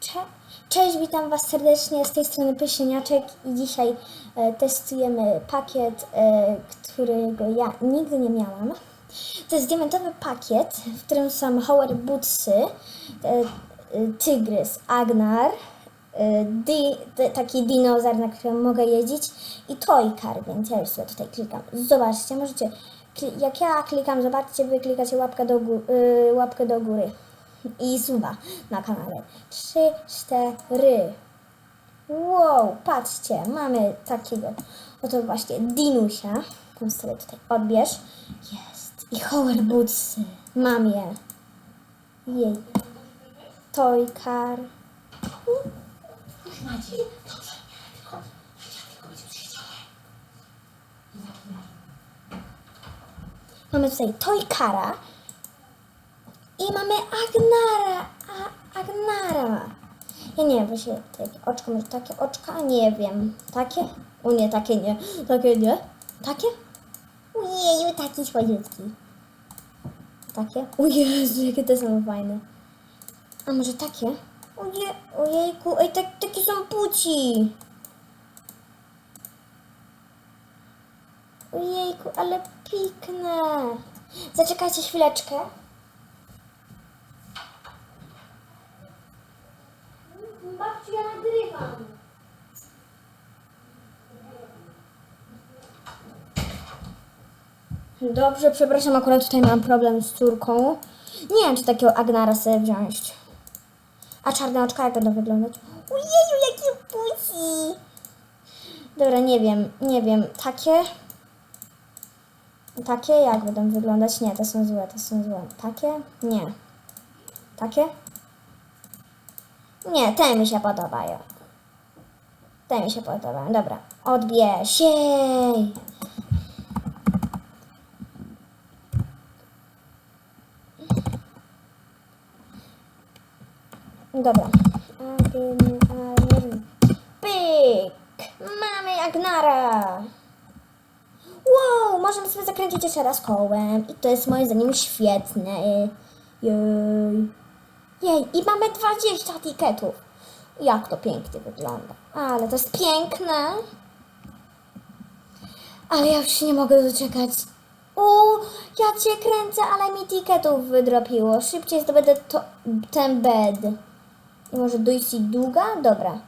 Cze Cześć, witam Was serdecznie z tej strony Pysieniaczek i dzisiaj e, testujemy pakiet, e, którego ja nigdy nie miałam. To jest diamentowy pakiet, w którym są Howard Bootsy, e, e, Tygrys, Agnar, e, di, taki dinozaur, na którym mogę jeździć i Toykar, więc ja już sobie tutaj klikam. Zobaczcie, możecie, jak ja klikam, zobaczcie, wy klikacie łapkę do, y, łapkę do góry i suba na kanale. Trzy, cztery. Wow, patrzcie, mamy takiego oto właśnie dinusia. On sobie tutaj odbierz. Jest. I Howard Bootsy. Mam je. Jej. Toy car. Mamy tutaj Toy mamy Agnara. A, Agnara. Ja nie wiem, właśnie takie oczko, może takie oczka? Nie wiem. Takie? O nie, takie nie. Takie nie. Takie? Ojeju, taki słodziutki. Takie? O Jezu, jakie te są fajne. A może takie? Oje, ojejku, ej, tak, takie są płci. Ojejku, ale pikne. Zaczekajcie chwileczkę. Babciu, ja nagrywam. Dobrze, przepraszam, akurat tutaj mam problem z córką. Nie wiem, czy takiego Agnara sobie wziąć. A czarne oczka jak będą wyglądać? Ojeju, jakie puci! Dobra, nie wiem, nie wiem. Takie? Takie jak będą wyglądać? Nie, te są złe, te są złe. Takie? Nie. Takie? Nie, te mi się podobają. Te mi się podobają. Dobra, odbierz. Jej! Dobra. Pyk! Mamy Agnara! Wow, możemy sobie zakręcić jeszcze raz kołem. I to jest moim zdaniem świetne. Jej. Jej, i mamy 20 etykietów. Jak to pięknie wygląda. Ale to jest piękne. Ale ja już się nie mogę doczekać. O, ja cię kręcę, ale mi etykietów wydropiło. Szybciej zdobędę to, ten bed. I może dojść długa? Dobra.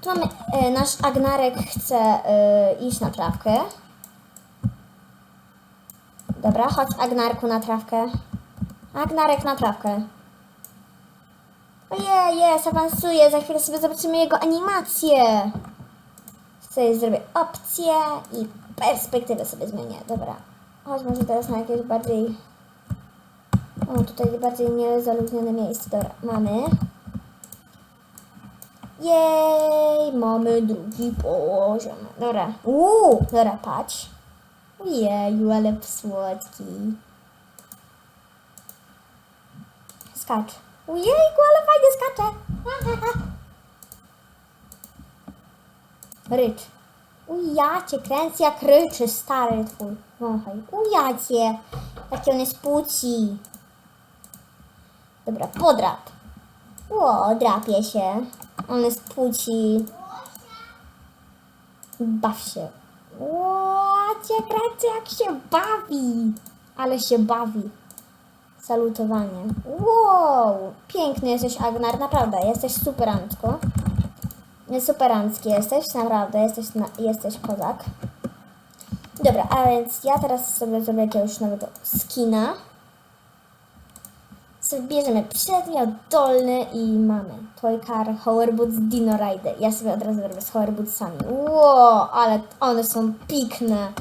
Tu mamy, e, nasz Agnarek chce e, iść na trawkę. Dobra, chodź Agnarku na trawkę. Agnarek na trawkę. Ojej, jest, awansuje. Za chwilę sobie zobaczymy jego animację. Sobie zrobię opcję i perspektywę sobie zmienię. Dobra. Chodź może teraz na jakieś bardziej... O, tutaj bardziej niezaludnione miejsce. Dobra, mamy. Jej, mamy drugi poziom. Dobra. Uuu, dobra, patrz. Ojeju, ale słodki. Skacz. Ojejku, ale fajnie skacze. Rycz. Uja cię, kręcę jak ryczy stary twój. Wąchaj. Uja cię. Jaki on jest płci. Dobra, podrap. Ło, drapie się. On jest płci. Baw się. Ło, cię kręcę jak się bawi. Ale się bawi. Salutowanie. Wow! Piękny jesteś, Agnar, naprawdę. Jesteś superancko. Superancki jesteś, naprawdę. Jesteś, na, jesteś kozak. Dobra, a więc ja teraz sobie zrobię jakiegoś nowego skina. Sobie bierzemy przedmiot dolny i mamy Toy Car, Howard Boots, Dino Rider. Ja sobie od razu robię z Howard Bootsami. Wow, ale one są pikne.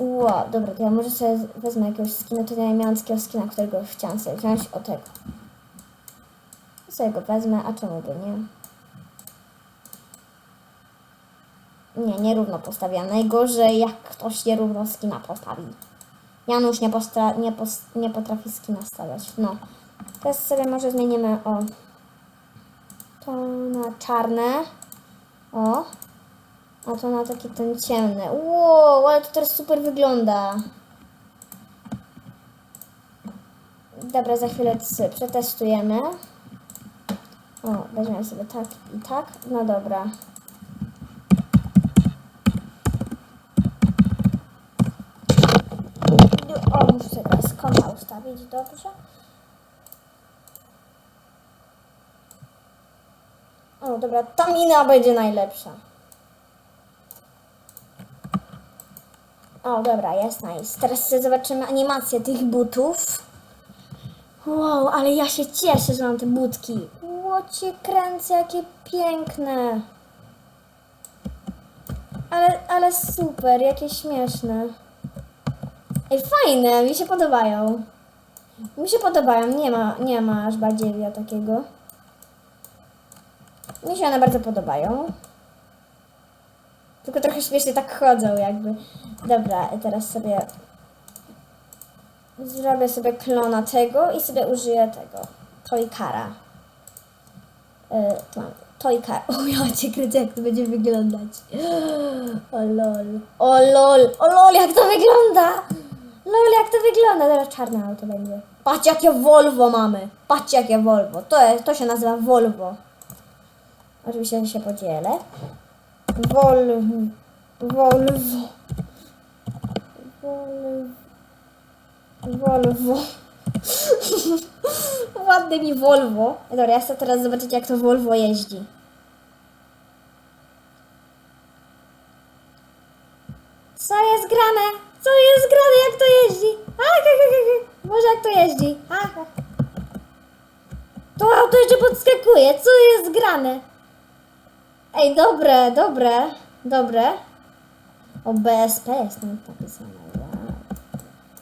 Wow, dobra, to ja może sobie wezmę jakiegoś skina. Tutaj ja miałam takiego skina, którego chciałam sobie wziąć. O tego. Sobie go wezmę, a czemu by nie? Nie, nierówno postawiłam. Najgorzej, jak ktoś nierówno skina postawi. Janusz nie, postra- nie, pos- nie potrafi skina stawiać. No. Teraz sobie może zmienimy o to na czarne. O. A to na taki ten ciemny. Wow, ale to teraz super wygląda. Dobra, za chwilę przetestujemy. O, weźmiemy sobie tak i tak. No dobra. O, muszę teraz kąta ustawić dobrze. O, dobra, ta mina będzie najlepsza. O, dobra, jest nice. Teraz zobaczymy animację tych butów. Wow, ale ja się cieszę, że mam te butki. Łocie kręcę, jakie piękne. Ale, ale super, jakie śmieszne. Ej, fajne, mi się podobają. Mi się podobają, nie ma, nie ma aż badziewiia takiego. Mi się one bardzo podobają. Tylko trochę śmiesznie tak chodzą jakby. Dobra, teraz sobie zrobię sobie klona tego i sobie użyję tego. Toykara. Yy, tu mam Toykar. O ja cię jak to będzie wyglądać. O lol. O lol. O lol, jak to wygląda. Lol, jak to wygląda. Teraz czarne auto będzie. Patrzcie, jakie Volvo mamy. Patrzcie, jakie Volvo. To, jest, to się nazywa Volvo. Oczywiście się podzielę. Vol... Volvo. Volvo. Ładny mi Volvo. Dobra, ja chcę teraz zobaczyć, jak to Volvo jeździ. Co jest grane? Co jest grane? Jak to jeździ? Może jak to jeździ? A. To auto jeszcze podskakuje. Co jest grane? Ej, dobre, dobre, dobre. O, BSP jest tam napisane.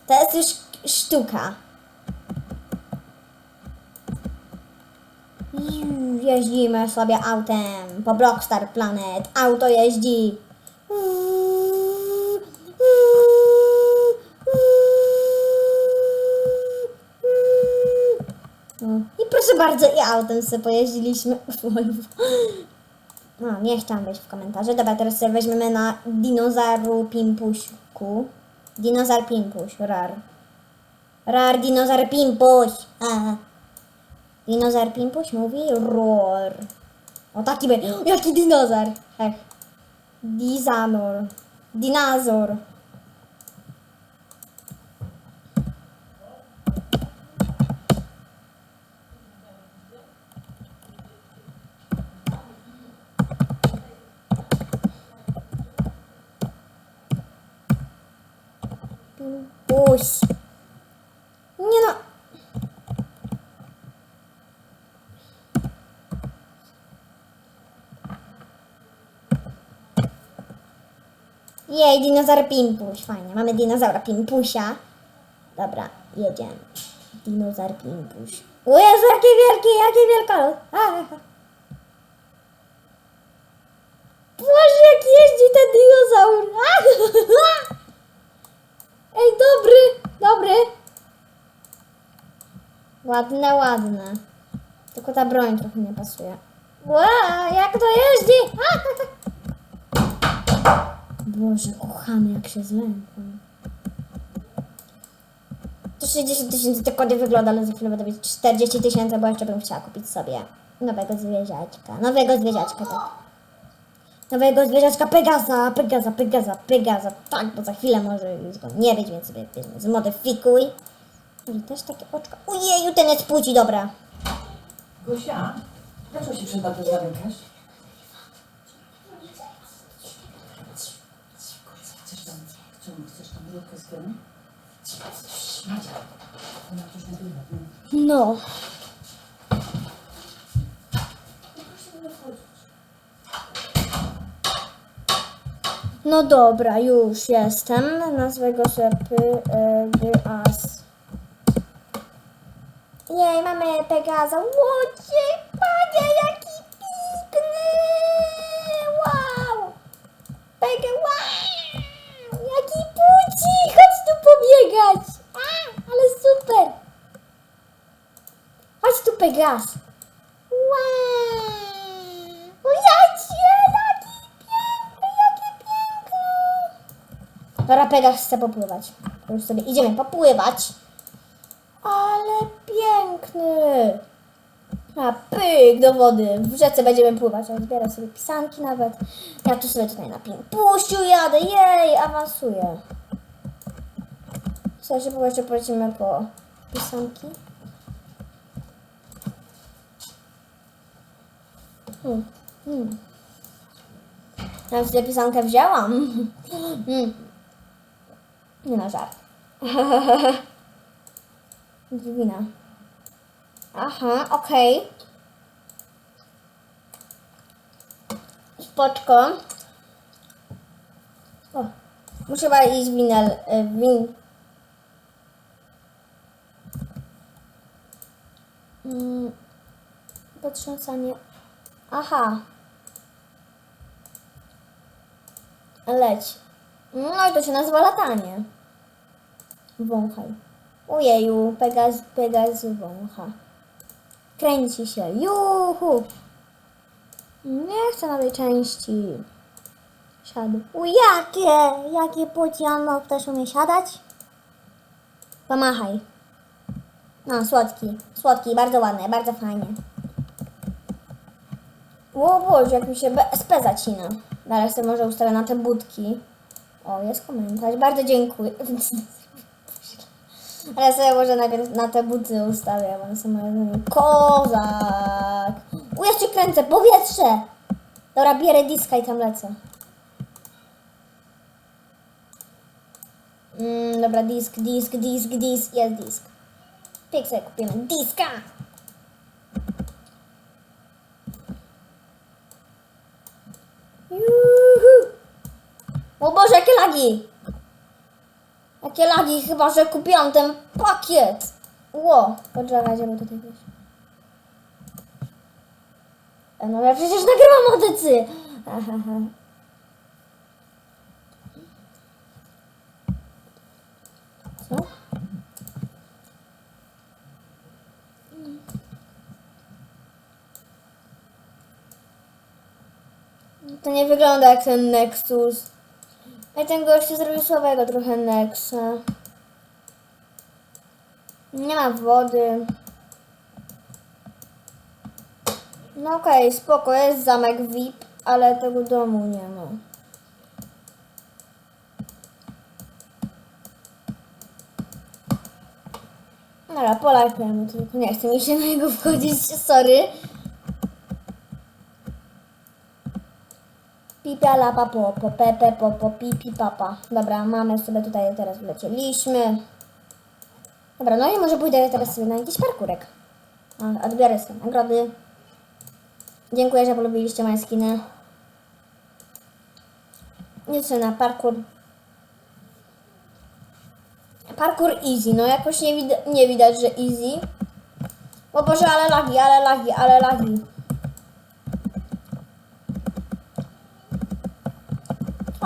To jest już sztuka. Jeździmy sobie autem po Blockstar Planet. Auto jeździ. I proszę bardzo, i autem sobie pojeździliśmy. No, nie chciałam wejść w komentarze. Dobra, teraz sobie weźmiemy na dinozauru Pimpuśku. Dinozaur Pimpuś, rar. Rar, dinozaur Pimpuś. A. Dinozaur Pimpuś mówi roar. O taki by. Jaki dinozaur? Tak. Dizanor. Dinazor. Pimpuś. Nie no. Jej, dinozaur Pimpuś. Fajnie, mamy dinozaura Pimpusia. Dobra, jedziemy. Dinozaur Pimpuś. O Jezu, jakie wielkie, jakie wielkolot. A, a, a. Boże, jak jeździ ten dinozaur. Ej, dobry, dobry. Ładne, ładne. Tylko ta broń trochę nie pasuje. Ła, jak to jeździ? Boże, kochany, jak się zlękłem. To 60 tysięcy dokładnie wygląda, ale za chwilę będę mieć 40 tysięcy, bo jeszcze bym chciała kupić sobie nowego zwierzaczka. Nowego zwierzaczka, tak. Nowego zwierzaczka Pegaza, Pegaza, Pegaza, Pegaza. Tak, bo za chwilę może już go nie być, więc sobie zmodyfikuj. I też takie oczka. Ojeju, ten jest płci, dobra. Gosia, dlaczego się przed babą zamykasz? Chcesz tam, co, no. No. Dobra, już jestem. Nazwę go sobie Pegas. Jej, mamy Pegaza. Łocie, panie, jaki piękny! Wow! Pega, wow! Jaki puci! Chodź tu pobiegać! A, ale super! Tu, Pegas. Wow! O jacie, jaki piękny, jaki piękny! Dobra, Pegas chce popływać. Już sobie idziemy popływać. Ale piękny! A pyk do wody. W rzece będziemy pływać. Ja zbieram sobie pisanki nawet. Ja tu sobie tutaj na puściu jadę. Jej, awansuję. Co, szybko jeszcze polecimy po pisanki. Hmm. Hmm. Ja sobie pisankę wzięłam. Hmm. Nie na żart. Wina. Aha, okej. Spoczko. O, muszę chyba iść winel, e, win. Mm, potrząsanie. Aha. Leć. No i to się nazywa latanie. Wąchaj. Ojeju, Pegaz, Pegaz wącha. Kręci się. Juhu! Nie chcę nowej części. Siadł. U jakie? Jakie pociano? Ktoś umie siadać? Pomachaj. No, słodki. Słodki, bardzo ładny, bardzo fajnie. O Boże, jak mi się be- SP zacina. Dalej sobie może ustawię na te budki. O, jest komentarz. Bardzo dziękuję. Ale sobie może najpierw na te buty ustawię, bo są moje Kozak! U, ja się kręcę, powietrze! Dobra, bierę diska i tam lecę. Mm, dobra, disk, disk, disk, disk, jest disk. Sobie kupimy diska! Juhu! O Boże, jakie lagi! Jakie lagi, chyba że kupiłam ten pakiet! Ło, poczekajcie, bo tutaj wiesz. E, No ja przecież nagrywam audycy! Co? To nie wygląda jak ten Nexus. A ten gościu zrobił słabego trochę Nexa. Nie ma wody. No okej, spoko, jest zamek VIP, ale tego domu nie ma. Dobra, polajkujemy, tylko nie chce mi się na niego wchodzić, sorry. Pipia la papo, po pepe, po po pipi papa. Dobra, mamy sobie tutaj teraz wlecieliśmy. Dobra, no i może pójdę teraz sobie na jakiś parkurek. Odbiorę sobie nagrody. Dziękuję, że polubiliście moje skiny. Lecę na parkour. Parkour easy, no jakoś nie, wid nie widać, że easy. O Boże, ale lagi, ale lagi, ale lagi.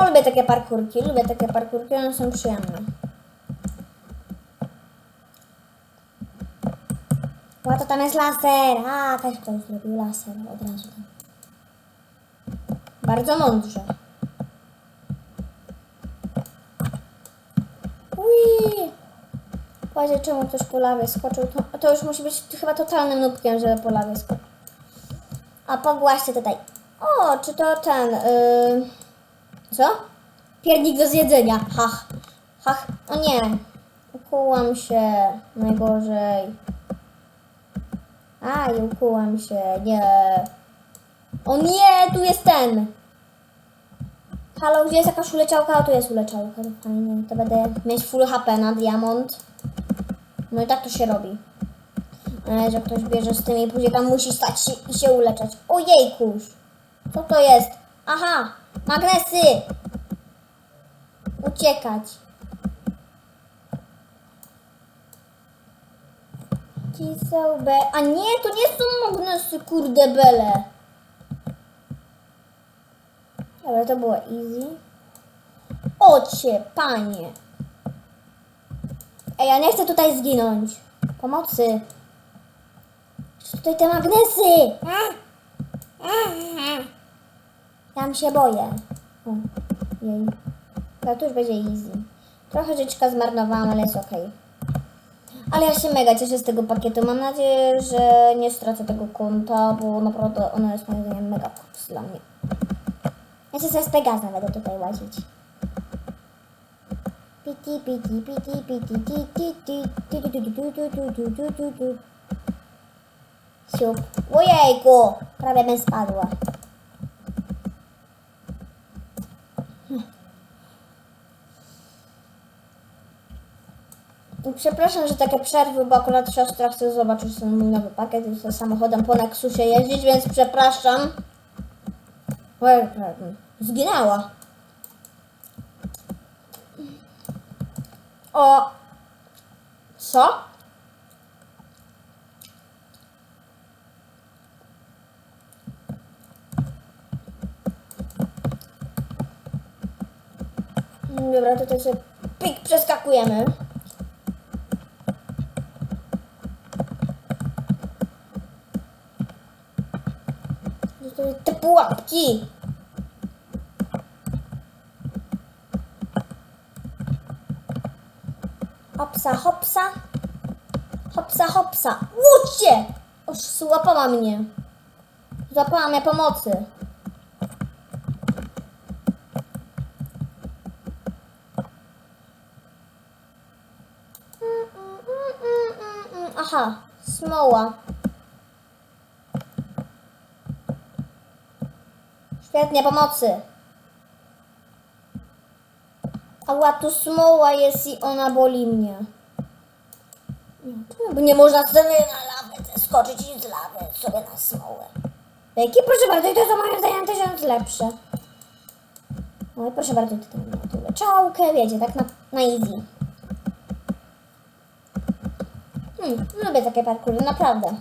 Lubię takie parkurki, lubię takie parkurki, one są przyjemne. O, to tam jest laser! A, też ktoś zrobił laser od razu. Bardzo mądrze. Ui! Właśnie czemu ktoś po lawie skoczył? To, to już musi być chyba totalnym nubkiem, żeby po lawie skoczył. A pogłaście tutaj. O, czy to ten... Yy... Co? Piernik do zjedzenia. Hach. Hach. O nie. Ukułam się. Najgorzej. Aj, ukułam się. Nie. O nie, tu jest ten. Halo, gdzie jest jakaś uleciałka? O, tu jest uleciałka. To fajnie. To będę mieć full HP na diamont. No i tak to się robi. E, że ktoś bierze z tymi, później tam musi stać się i się uleczać. Ojejkuś. Co to jest? Aha, magnesy! Uciekać. Kiseł B. A nie, to nie są magnesy, kurde bele. Dobra, to było easy. Ocie, panie. Ej, ja nie chcę tutaj zginąć. Pomocy. Tutaj te magnesy. Tam się boję. Jej. To już będzie easy. Trochę życzka zmarnowałam, ale jest okej. Okay. Ale ja się mega cieszę z tego pakietu. Mam nadzieję, że nie stracę tego konta, bo naprawdę ono jest moim zdaniem mega kups dla mnie. Ja się z Pegazem będę tutaj łazić. Piti, piti, piti, piti, piti, piti, Siup. Ojejku! Prawie bym spadła. Przepraszam, że takie przerwy, bo akurat siostra chce zobaczyć ten mój nowy pakiet i chce samochodem po Nexusie jeździć, więc przepraszam. Prawie Zginęła. O! Co? Dobra, tutaj sobie pik przeskakujemy. Pułapki. Hopsa, hopsa. Hopsa, hopsa. Łódźcie! Oż złapała mnie. Złapała mnie pomocy. Mm, mm, mm. Aha, smoła. Świetnie, pomocy. Ała, tu smoła jest i ona boli mnie. Nie, nie można sobie na lawę zeskoczyć i z lawy sobie na smołę? Jakie proszę bardzo, i to są moim zdaniem tysiąc lepsze. No i proszę bardzo, tutaj mam tu leczałkę, wiecie, tak na, na easy. Hmm, lubię takie parkury, naprawdę.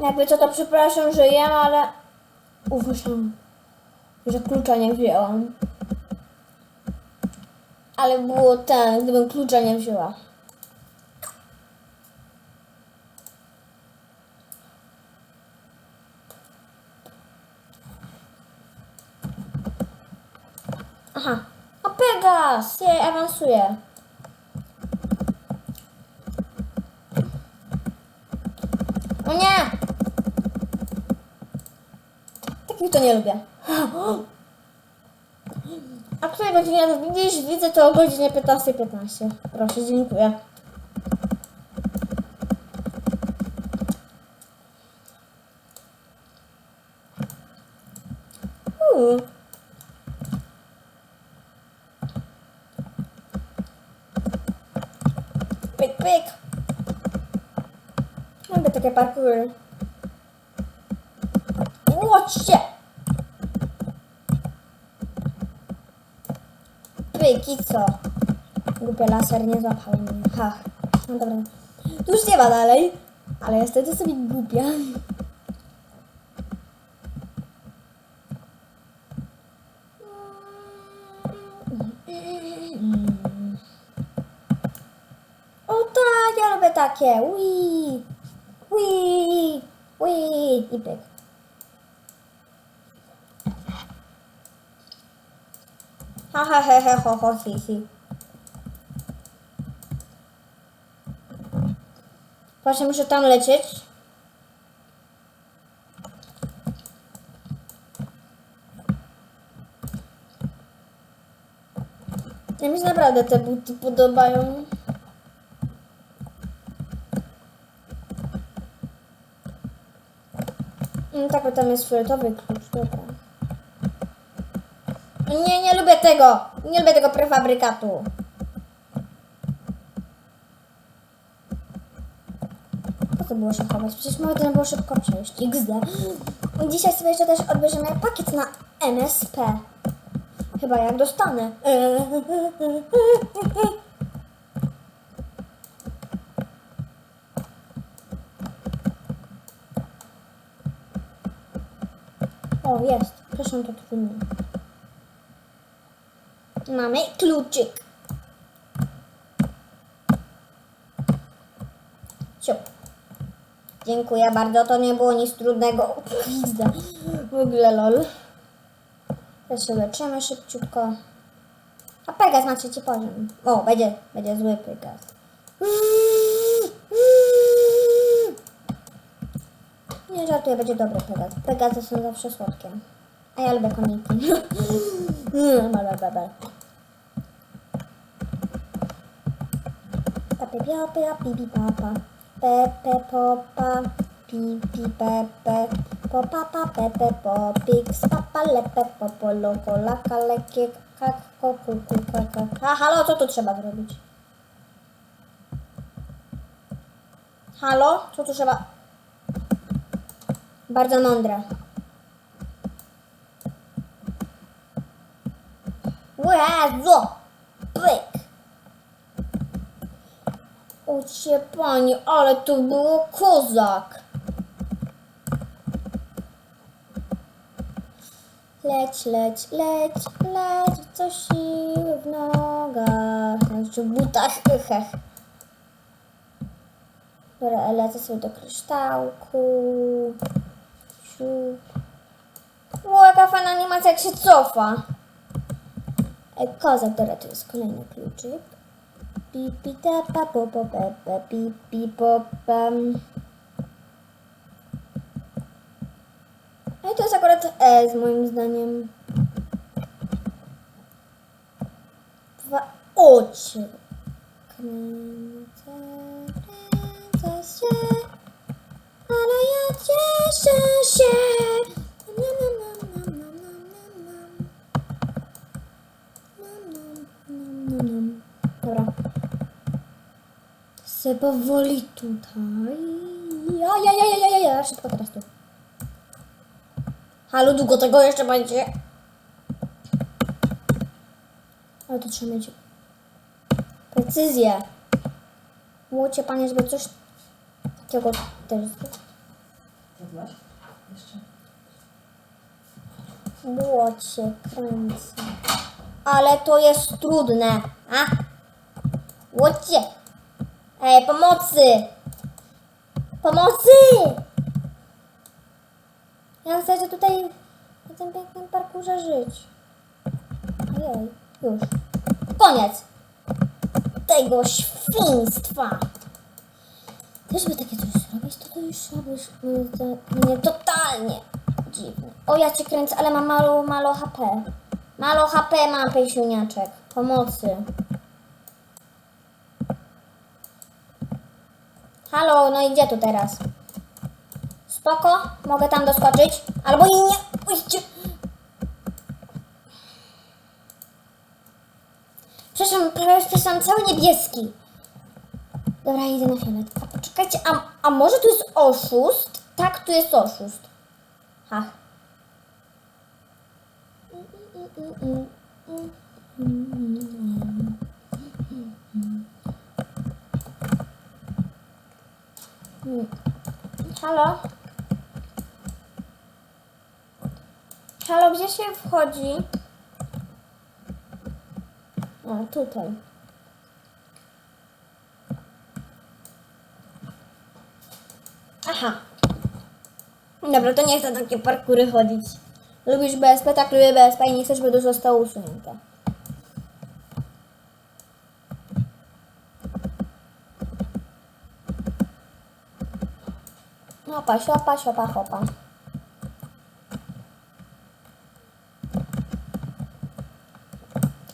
Jakby co to przepraszam, że jem, ale uważam, że klucza nie wzięłam. Ale było ten, gdybym klucza nie wzięła. Aha. O Pegas! Jej, awansuje. O nie! To nie lubię. A której godzinie to widzisz? Widzę to o godzinie 15.15. Proszę, dziękuję. Uuu. Pyk, pyk. Takie parkury. Łocie! Pyk i co? Głupie laser nie złapał mnie. Ha. No dobra. Tu już nie ma dalej. Ale ja wtedy sobie głupia. O tak, ja lubię takie. Wii. Wii. Wii. I pyk. Ha he he ho ho hi hi. Właśnie muszę tam lecieć. Ja mi się naprawdę te buty podobają. No tak, bo tam jest fioletowy klucz, dobra. Nie, nie lubię tego. Nie lubię tego prefabrykatu. Po co było się chować? Przecież można było szybko przejść. XD. Dzisiaj sobie jeszcze też odbierzemy pakiet na MSP. Chyba jak dostanę. O, jest. Proszę to trudno. Mamy kluczyk. Siup. Dziękuję bardzo, to nie było nic trudnego. W ogóle lol. Teraz się leczymy szybciutko. A Pegas ma trzeci poziom. O, będzie, będzie zły Pegas. Nie żartuję, będzie dobry Pegas. Pegasy są zawsze słodkie. A ja lubię komiki. Bla, bla, pi, pia, pia, pi, pi, pa, pa. Pe, pe, po, pa. Pi, pi, pe, pe. Po, pa, pa, pe, pe, po. Pix, pa, pa, le, pe, po, po, lo, ko, la, ka, le, kie, ka, ko, ku, ku, ka, ka. A, halo, co tu trzeba zrobić? Halo, co tu trzeba? Bardzo mądre. Jezu! Pyk! O cię pani, ale to było kozak! Leć, leć, leć, leć, co siły w nogach, znaczy w butach, hech. Dobra, lecę sobie do kryształku. O, jaka fajna animacja, jak się cofa. Kozak, dobra, to jest kolejny kluczyk. Pi, pi, ta, pa, po, po, pe, pe, pi, pi, po, pam. No i to jest akurat S, moim zdaniem. Dwa, ocie. Kręcę, kręcę się, ale ja cieszę się. Nam, nam, nam, nam, nam, nam, nam. Nam, nam, nam, nam, nam. Dobra. Se powoli tutaj. Ja, ja, ja, ja, ja, ja, ja, szybko teraz tu. Halo, długo tego jeszcze będzie? Ale to trzeba mieć precyzję. Łocie, panie, żeby coś takiego też zrobić. Zjadłaś? Jeszcze? Łocie, kręcę. Ale to jest trudne, a? Łocie! Ej, pomocy! Pomocy! Ja chcę tutaj na tym pięknym parkurze żyć. Ojej, już. Koniec tego świństwa. Też by takie coś zrobić, to to już robisz mnie, to- mnie totalnie dziwne. O, ja cię kręcę, ale mam mało, mało HP. Mało HP mam, pejsiuniaczek. Pomocy. Halo, no i gdzie tu teraz? Spoko, mogę tam doskoczyć? Albo i nie. Ujcie. Przepraszam, przeszłam cały niebieski. Dobra, idę na fiolet. Poczekajcie, a, a może tu jest oszust? Tak, tu jest oszust. Ha. Halo? Halo, gdzie się wchodzi? A, tutaj. Aha. Dobra, to nie chcę takie parkury chodzić. Lubisz BSP? Tak, lubię BSP i nie chcesz, by to zostało usunięte. Hopa, siopa, siopa, hopa.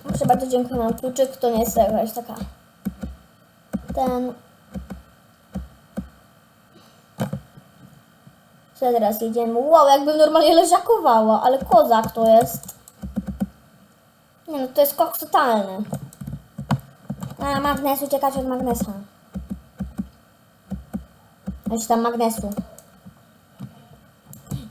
Proszę bardzo, dziękuję. Mam kluczyk, to nie jest jakaś taka... Ten... Co teraz jedziemy? Wow, jakbym normalnie leżakowała, ale kozak to jest. Nie no, to jest koks totalny. A, magnes, uciekać od magnesa. Jeszcze tam magnesu.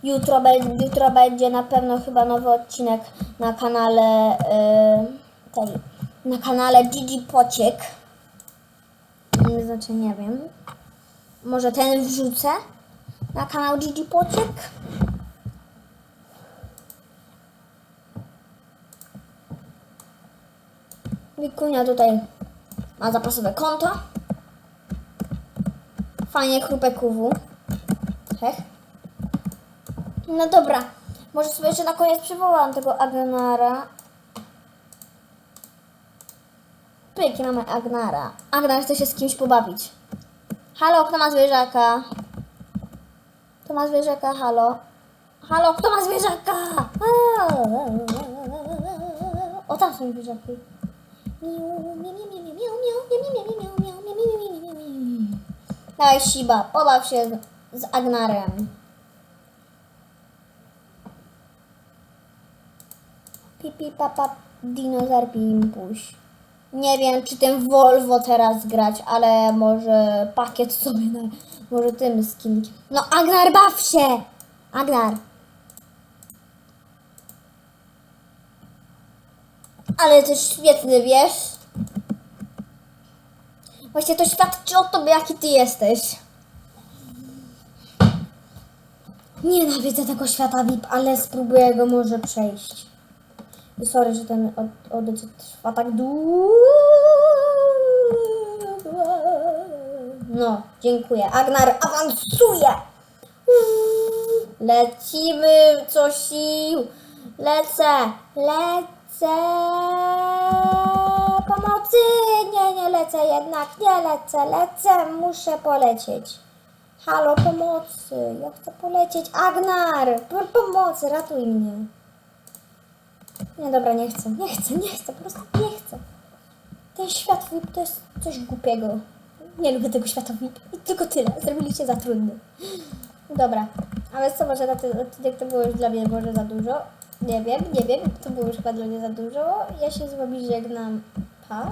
Jutro, be- jutro będzie na pewno chyba nowy odcinek na kanale yy, tej, na kanale Gigi Pociek. Znaczy nie wiem. Może ten wrzucę na kanał Gigi Pociek. Wikunia tutaj ma zapasowe konto. Fajnie chrupę kuwu. Hech. No dobra. Może sobie jeszcze na koniec przywołam tego Agnara. Pyki, mamy Agnara. Agnar chce się z kimś pobawić. Halo, kto ma zwierzaka? Kto ma zwierzaka? Halo. Halo, kto ma zwierzaka? O, tam są zwierzaki. Dawaj, Shiba, pobaw się z, z Agnarem. Pipi, papa, dinozaur, pimpuś. Nie wiem, czy ten Volvo teraz grać, ale może pakiet sobie na... Może tym skinkiem. No, Agnar, baw się! Agnar. Ale jesteś świetny, wiesz? Właśnie to świadczy o tobie, jaki ty jesteś. Nienawidzę tego świata VIP, ale spróbuję go może przejść. Sorry, że ten od- oddech trwa tak długo. No, dziękuję. Agnar awansuje! Lecimy, co sił. Lecę, lecę. Pomocy! Nie, nie lecę jednak, nie lecę, lecę, muszę polecieć. Halo, pomocy, ja chcę polecieć. Agnar, pomocy, ratuj mnie. Nie, dobra, nie chcę, nie chcę, nie chcę, po prostu nie chcę. Ten świat VIP to jest coś głupiego. Nie lubię tego świata VIP. I tylko tyle, zrobiliście za trudny. Dobra, ale co, może na ten odcinek to było już dla mnie może za dużo? Nie wiem, nie wiem, to było już chyba dla mnie za dużo. Ja się z wami żegnam. Pa.